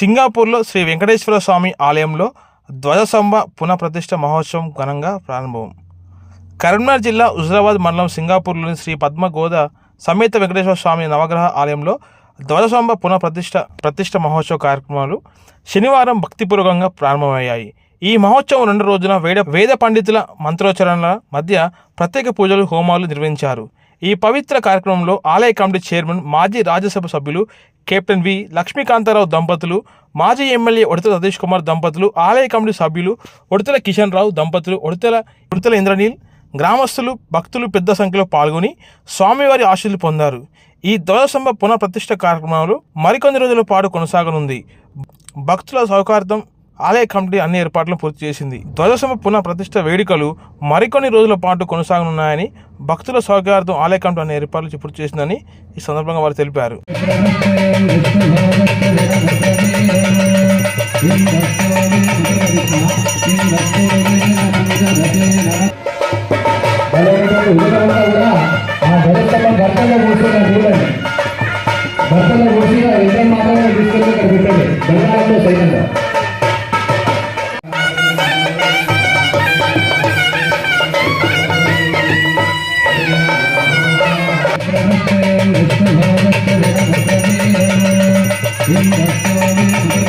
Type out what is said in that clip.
సింగపూర్లో శ్రీ వెంకటేశ్వర స్వామి ఆలయంలో ధ్వజస్తంభ పునఃప్రతిష్ఠ మహోత్సవం ఘనంగా ప్రారంభం. కరీంనగర్ జిల్లా హుజరాబాద్ మండలం సింగాపూర్లోని శ్రీ పద్మగోద సమేత వెంకటేశ్వర స్వామి నవగ్రహ ఆలయంలో ధ్వజస్తంభ పునఃప్రతిష్ఠ ప్రతిష్ఠ మహోత్సవ కార్యక్రమాలు శనివారం భక్తిపూర్వకంగా ప్రారంభమయ్యాయి. ఈ మహోత్సవం రెండు రోజున వేద వేద పండితుల మంత్రోచ్చరణల మధ్య ప్రత్యేక పూజలు హోమాలు నిర్వహించారు. ఈ పవిత్ర కార్యక్రమంలో ఆలయ కమిటీ చైర్మన్ మాజీ రాజ్యసభ సభ్యులు కెప్టెన్ వి లక్ష్మీకాంతారావు దంపతులు మాజీ ఎమ్మెల్యే ఉడతల సతీష్ కుమార్ దంపతులు ఆలయ కమిటీ సభ్యులు ఉడతల కిషన్ రావు దంపతులు ఉడతల ఉడతల ఇంద్రనీల్ గ్రామస్తులు భక్తులు పెద్ద సంఖ్యలో పాల్గొని స్వామివారి ఆశీస్సులు పొందారు. ఈ ధ్వజస్తంభ పునఃప్రతిష్ఠ కార్యక్రమాలు మరికొన్ని రోజుల పాటు కొనసాగనుంది. భక్తుల సౌకర్యం ఆలయ కమిటీ అన్ని ఏర్పాట్లను పూర్తి చేసింది. ధ్వజస్తంభ పునః ప్రతిష్ఠ వేడుకలు మరికొన్ని రోజుల పాటు కొనసాగనున్నాయని భక్తుల సౌకర్యార్థం ఆలయ కమిటీ అన్ని ఏర్పాట్లు ఇప్పుడు చేసిందని ఈ సందర్భంగా వారు తెలిపారు.